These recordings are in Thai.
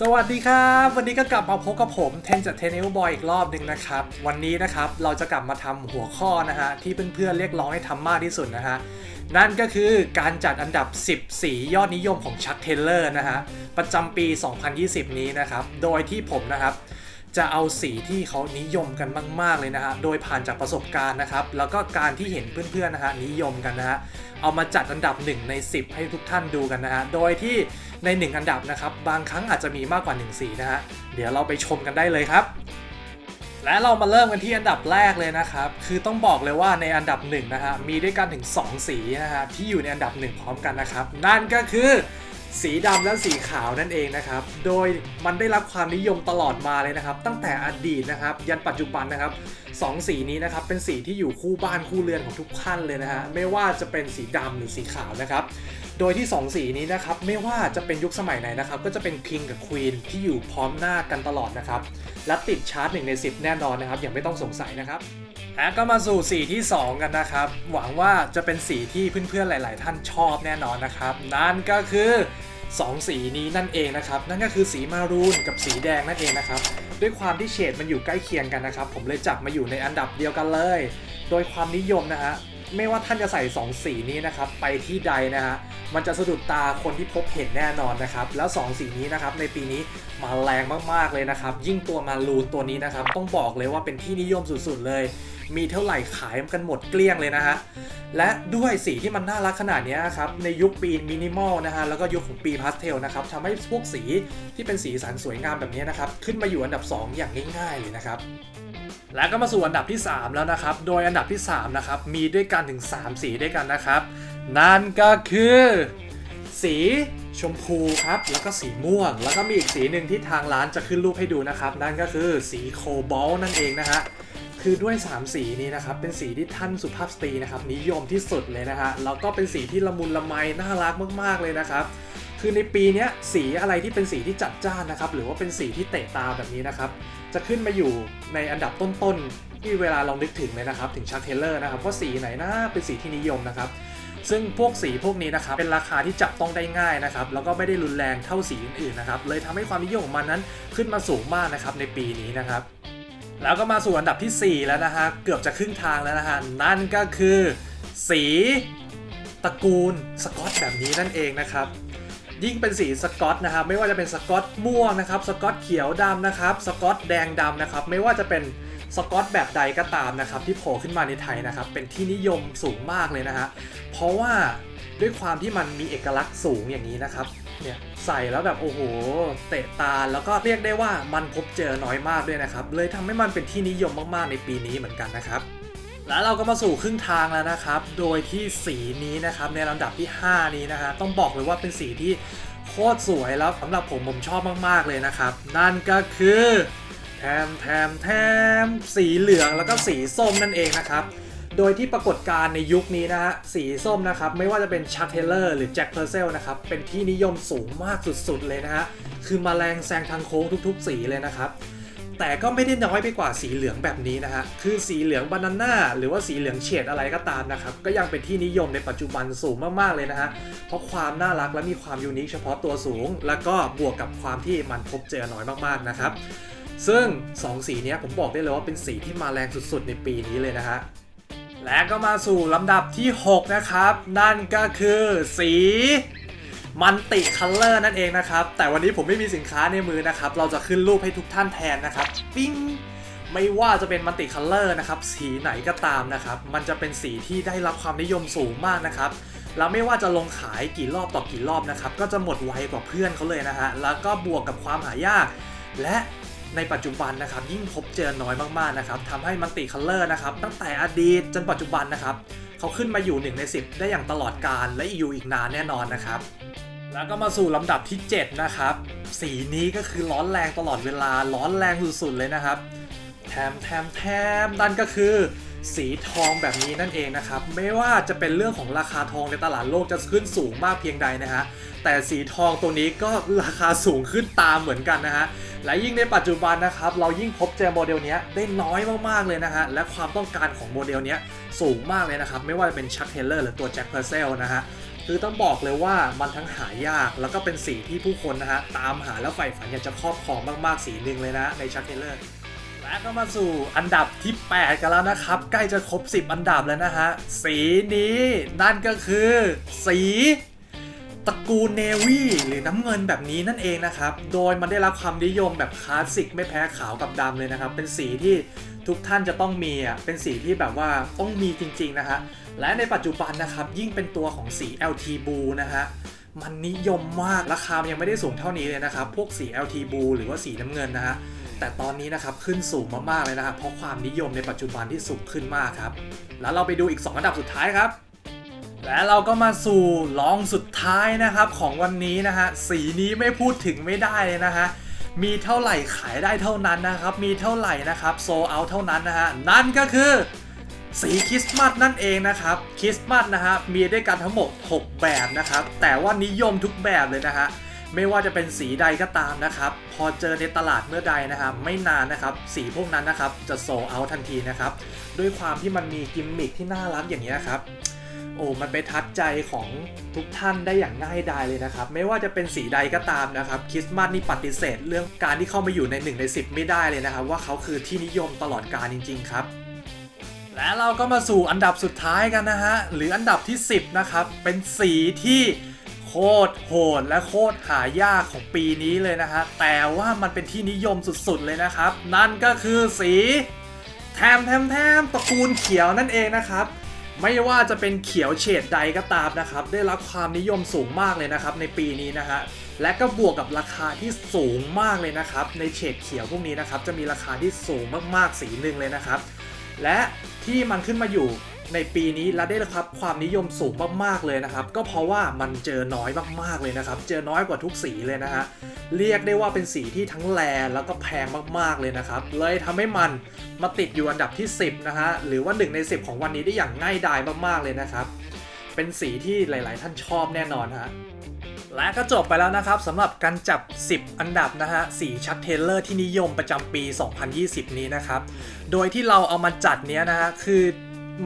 สวัสดีครับ วันนี้ก็กลับมาพบกับผมเทนจากเทนเอลบอยอีกรอบหนึ่งนะครับ วันนี้นะครับเราจะกลับมาทำหัวข้อนะฮะที่เพื่อนๆเรียกร้องให้ทำมากที่สุดนะฮะนั่นก็คือการจัดอันดับ 10 สียอดนิยมของชักเทเลอร์นะฮะประจำปี 2020 นี้นะครับ โดยที่ผมนะครับจะเอาสีที่เขานิยมกันมาก ๆ เลยนะฮะ โดยผ่านจากประสบการณ์นะครับ แล้วก็การที่เห็นเพื่อนๆนะฮะนิยมกันนะฮะ เอามาจัดอันดับ 1 ใน 10 ให้ทุกท่านดูกันนะฮะ โดยที่ใน 1 อันดับนะครับ บางครั้งอาจจะมีมากกว่า 1 สีนะฮะ เดี๋ยวเราไปชมกันได้เลยครับ และเรามาเริ่มกันที่อันดับแรกเลยนะครับ คือต้องบอกเลยว่าในอันดับ1นนะฮะ มีด้วยกันถึง 2 สีนะฮะที่อยู่ในอันดับ 1 พร้อมกันนะครับ นั่นก็คือ สีดำและสีขาวนั่นเองนะครับ โดยมันได้รับความนิยมตลอดมาเลยนะครับ ตั้งแต่อดีตนะครับ ยันปัจจุบันนะครับสองสีนี้นะครับเป็นสีที่อยู่คู่บ้านคู่เรือนของทุกท่านเลยนะฮะไม่ว่าจะเป็นสีดำหรือสีขาวนะครับ โดยที่ 2 สีนี้นะครับไม่ว่าจะเป็นยุคสมัยไหนนะครับ ก็จะเป็น King กับ Queen ที่อยู่พร้อมหน้ากันตลอดนะครับ และติดชาร์ต1ใน 10 แน่นอนนะครับอย่างไม่ต้องสงสัยนะครับ อะก็มาสู่สีที่ 2 กันนะครับ หวังว่าจะเป็นสีที่เพื่อนๆหลาย ๆ ท่านชอบแน่นอนนะครับ นั่นก็คือ 2 สีนี้นั่นเองนะครับ นั่นก็คือสีมารูนกับสีแดงนั่นเองนะครับ ด้วยความที่เฉดมันอยู่ใกล้เคียงกันนะครับ ผมเลยจับมาอยู่ในอันดับเดียวกันเลย โดยความนิยมนะฮะ ไม่ว่าท่านจะใส่ 2 สีนี้นะครับไปที่ใดนะฮะมันจะสะดุดตาคนที่พบเห็นแน่นอนนะครับแล้ว 2 สีนี้นะครับในปีนี้มาแรงมากๆเลยนะครับยิ่งตัวมารูนตัวนี้นะครับต้องบอกเลยว่าเป็นที่นิยมสุดๆเลย มีเท่าไหร่ขายกันหมดเกลี้ยงเลยนะฮะและด้วยสีที่มันน่ารักขนาดนี้ครับในยุคปีมินิมอลนะฮะแล้วก็ยุคของปีพาสเทลนะครับทำให้พวกสีที่เป็นสีสันสวยงามแบบนี้นะครับขึ้นมาอยู่อันดับ 2 อย่างง่ายๆเลยนะครับ แล้วก็มาสู่อันดับที่ 3 แล้วนะครับ โดยอันดับที่3นะครับมีด้วยกันถึง 3 สีด้วยกันนะครับ นั่นก็คือ สีชมพูครับ แล้วก็สีม่วง แล้วก็มีอีกสีหนึ่งที่ทางร้านจะขึ้นรูปให้ดูนะครับ นั่นก็คือสีโคบอลนั่นเองนะฮะคือด้วย 3 สีนี้นะครับ เป็นสีที่ท่านสุภาพสตรีนะครับนิยมที่สุดเลยนะฮะแล้วก็เป็นสีที่ละมุนละไมน่ารักมากๆเลยนะครับ คือในปีนี้สีอะไรที่เป็นสีที่จัดจ้านนะครับ หรือว่าเป็นสีที่เตะตาแบบนี้นะครับ จะขึ้นมาอยู่ในอันดับต้นๆที่เวลาเรานึกถึงเลยนะครับ ถึงชักเทเลอร์นะครับว่าสีไหนนะเป็นสีที่นิยมนะครับ ซึ่งพวกสีพวกนี้นะครับ เป็นราคาที่จับต้องได้ง่ายนะครับ แล้วก็ไม่ได้รุนแรงเท่าสีอื่นๆนะครับ เลยทำให้ความนิยมของมันนั้นขึ้นมาสูงมากนะครับในปีนี้นะครับ แล้วก็มาสู่อันดับทีสี่ 4 แล้วนะฮะ เกือบจะครึ่งทางแล้วนะฮะ นั่นก็คือ สีตระกูลสกอตแบบนี้นั่นเองนะครับ ยิ่งเป็นสีสกอตนะครับ ไม่ว่าจะเป็นสกอตม่วงนะครับ สกอตเขียวดำนะครับ สกอตแดงดำนะครับ ไม่ว่าจะเป็นสกอตแบบใดก็ตามนะครับ ที่โผล่ขึ้นมาในไทยนะครับ เป็นที่นิยมสูงมากเลยนะฮะเพราะว่าด้วยความที่มันมีเอกลักษณ์สูงอย่างนี้นะครับเนี่ยใส่แล้วแบบโอ้โห เตะตาแล้วก็เรียกได้ว่ามันพบเจอน้อยมากด้วยนะครับ เลยทำให้มันเป็นที่นิยมมากๆในปีนี้เหมือนกันนะครับ แล้วเราก็มาสู่ครึ่งทางแล้วนะครับ โดยที่สีนี้นะครับในลำดับที่ 5 นี้นะฮะต้องบอกเลยว่าเป็นสีที่โคตรสวยแล้วสำหรับผมผมชอบมากๆเลยนะครับ นั่นก็คือแทมแทมแทมสีเหลืองแล้วก็สีส้มนั่นเองนะครับโดยที่ปรากฏการณ์ในยุคนี้นะฮะสีส้มนะครับไม่ว่าจะเป็นชักเทเลอร์หรือแจ็คเพอร์เซลนะครับเป็นที่นิยมสูงมากสุดๆเลยนะฮะคือมาแรงแซงทางโค้งทุกๆ สีเลยนะครับ แต่ก็ไม่ได้น้อยไปกว่าสีเหลืองแบบนี้นะฮะ คือสีเหลืองบานาน่าหรือว่าสีเหลืองเฉดอะไรก็ตามนะครับ ก็ยังเป็นที่นิยมในปัจจุบันสูงมากๆเลยนะฮะ เพราะความน่ารักและมีความยูนิคเฉพาะตัวสูง แล้วก็บวกกับความที่มันพบเจอน้อยมากๆนะครับ ซึ่ง 2 สีนี้ผมบอกได้เลยว่าเป็นสีที่มาแรงสุดๆ ในปีนี้เลยนะฮะ และก็มาสู่ลำดับที่ 6 นะครับ นั่นก็คือสี มันติคัลเลอร์นั่นเองนะครับ แต่วันนี้ผมไม่มีสินค้าในมือนะครับ เราจะขึ้นรูปให้ทุกท่านแทนนะครับ ปิ้งไม่ว่าจะเป็นมันติคัลเลอร์นะครับ สีไหนก็ตามนะครับ มันจะเป็นสีที่ได้รับความนิยมสูงมากนะครับแล้วไม่ว่าจะลงขายกี่รอบต่อกี่รอบนะครับ ก็จะหมดไวกว่าเพื่อนเขาเลยนะฮะ แล้วก็บวกกับความหายาก และในปัจจุบันนะครับ ยิ่งพบเจอน้อยมากๆนะครับทำให้มันติคัลเลอร์นะครับ ตั้งแต่อดีตจนปัจจุบันนะครับ เขาขึ้นมาอยู่ 1 ใน 10 ได้อย่างตลอดการและอยู่อีกนานแน่นอนนะครับ แล้วก็มาสู่ลำดับที่ 7 นะครับ สีนี้ก็คือร้อนแรงตลอดเวลาร้อนแรงสุดๆเลยนะครับ แถมแถมแถมนั่นก็คือสีทองแบบนี้นั่นเองนะครับ ไม่ว่าจะเป็นเรื่องของราคาทองในตลาดโลกจะขึ้นสูงมากเพียงใดนะฮะแต่สีทองตัวนี้ก็ราคาสูงขึ้นตามเหมือนกันนะฮะ และยิ่งในปัจจุบันนะครับเรายิ่งพบเจอโมเดลนี้ได้น้อยมากๆเลยนะฮะและความต้องการของโมเดลนี้สูงมากเลยนะครับไม่ว่าจะเป็นชักเทเลอร์หรือตัวแจ็คเพอร์เซลนะฮะคือต้องบอกเลยว่ามันทั้งหายากแล้วก็เป็นสีที่ผู้คนนะฮะตามหาแล้วใฝ่ฝันอยากจะครอบครองมากๆสีหนึ่งเลยนะในชักเทเลอร์และก็มาสู่อันดับที่ 8 กันแล้วนะครับ ใกล้จะครบ 10 อันดับแล้วนะฮะ สีนี้นั่นก็คือสี ตระกูลเนวีหรือน้ำเงินแบบนี้นั่นเองนะครับ โดยมันได้รับความนิยมแบบคลาสสิกไม่แพ้ขาวกับดำเลยนะครับ เป็นสีที่ทุกท่านจะต้องมีอะ เป็นสีที่แบบว่าต้องมีจริงๆนะฮะ และในปัจจุบันนะครับยิ่งเป็นตัวของสี LT Blue นะฮะ มันนิยมมาก ราคามันยังไม่ได้สูงเท่านี้เลยนะครับ พวกสี LT Blue หรือว่าสีน้ำเงินนะฮะ แต่ตอนนี้นะครับขึ้นสูงมากๆเลยนะครับ เพราะความนิยมในปัจจุบันที่สูงขึ้นมากครับ แล้วเราไปดูอีก 2 อันดับสุดท้ายครับ และเราก็มาสู่รองสุดท้ายนะครับของวันนี้นะฮะสีนี้ไม่พูดถึงไม่ได้เลยนะฮะมีเท่าไหร่ขายได้เท่านั้นนะครับ มีเท่าไหร่นะครับโซเอาเท่านั้นนะฮะนั่นก็คือสีคริสต์มาสนั่นเองนะครับคริสต์มาสนะฮะมีด้วยกันทั้งหมด 6 แบบนะครับ แต่ว่านิยมทุกแบบเลยนะฮะไม่ว่าจะเป็นสีใดก็ตามนะครับ พอเจอในตลาดเมื่อใดนะครับ ไม่นานนะครับ สีพวกนั้นนะครับจะโซเอาทันทีนะครับ ด้วยความที่มันมีกิมมิคที่น่ารักอย่างนี้ครับ โอ้มันไปทัดใจของทุกท่านได้อย่างง่ายดายเลยนะครับ ไม่ว่าจะเป็นสีใดก็ตามนะครับคริสต์มาสนี่ปฏิเสธ เรื่องการที่เข้ามาอยู่ใน 1 ใน 10 ไม่ได้เลยนะครับ ว่าเขาคือที่นิยมตลอดกาลจริง ๆ ครับ และเราก็มาสู่อันดับสุดท้ายกันนะฮะ หรืออันดับที่ 10 นะครับ เป็นสีที่โคตรโหดและโคตรหายากของปีนี้เลยนะฮะแต่ว่ามันเป็นที่นิยมสุดๆเลยนะครับ นั่นก็คือสีแทมแทมแทมตระกูลเขียวนั่นเองนะครับ ไม่ว่าจะเป็นเขียวเฉดใดก็ตามนะครับ ได้รับความนิยมสูงมากเลยนะครับในปีนี้นะฮะและก็บวกกับราคาที่สูงมากเลยนะครับ ในเฉดเขียวพวกนี้นะครับจะมีราคาที่สูงมากๆสีหนึ่งเลยนะครับ และที่มันขึ้นมาอยู่ ในปีนี้และได้รับความนิยมสูงมากๆเลยนะครับ ก็เพราะว่ามันเจอน้อยมากๆเลยนะครับ เจอน้อยกว่าทุกสีเลยนะฮะเรียกได้ว่าเป็นสีที่ทั้งแรแล้วก็แพงมากๆเลยนะครับ เลยทำให้มันมาติดอยู่อันดับที่ 10 นะฮะหรือว่า 1 ใน 10 ของวันนี้ได้อย่างง่ายดายมากๆเลยนะครับ เป็นสีที่หลาย ๆ ท่านชอบแน่นอนฮะและก็จบไปแล้วนะครับสำหรับการจับ 10 อันดับนะฮะสีชักเทเลอร์ที่นิยมประจำปี 2020 นี้นะครับ โดยที่เราเอามาจัดเนี้ยนะฮะคือ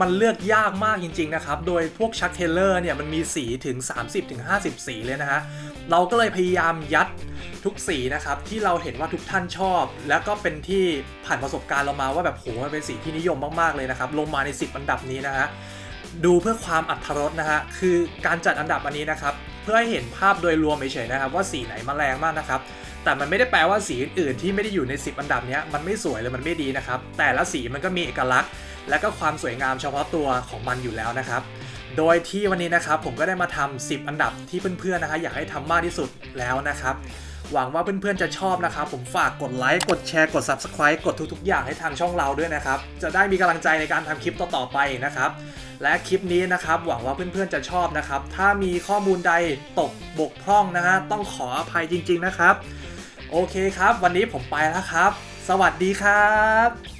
มันเลือกยากมากจริง ๆ นะครับ โดยพวกชักเทเลอร์เนี่ยมันมีสีถึง 30-50 สีเลยนะฮะ เราก็เลยพยายามยัดทุกสีนะครับ ที่เราเห็นว่าทุกท่านชอบ แล้วก็เป็นที่ผ่านประสบการณ์เรามาว่าแบบโหมันเป็นสีที่นิยมมากๆเลยนะครับ ลงมาใน 10 อันดับนี้นะฮะ ดูเพื่อความอัธรสนะฮะ คือการจัดอันดับอันนี้นะครับ เพื่อให้เห็นภาพโดยรวมเฉยๆนะครับ ว่าสีไหนมาแรงมากนะครับ แต่มันไม่ได้แปลว่าสีอื่นๆที่ไม่ได้อยู่ใน 10 อันดับนี้มันไม่สวยหรือมันไม่ดีนะครับ แต่ละสีมันก็มีเอกลักษณ์ และก็ความสวยงามเฉพาะตัวของมันอยู่แล้วนะครับ โดยที่วันนี้นะครับผมก็ได้มาทำ10 อันดับที่เพื่อนๆนะฮะอยากให้ทำมากที่สุดแล้วนะครับหวังว่าเพื่อนๆจะชอบนะครับ ผมฝากกดไลค์ กดแชร์ กด Subscribe กดทุกๆ อย่างให้ทางช่องเราด้วยนะครับ จะได้มีกำลังใจในการทำคลิปต่อๆไปนะครับ และคลิปนี้นะครับ หวังว่าเพื่อนๆจะชอบนะครับ ถ้ามีข้อมูลใดตกบกพร่องนะฮะต้องขออภัยจริง ๆนะครับ โอเคครับ วันนี้ผมไปแล้วครับ สวัสดีครับ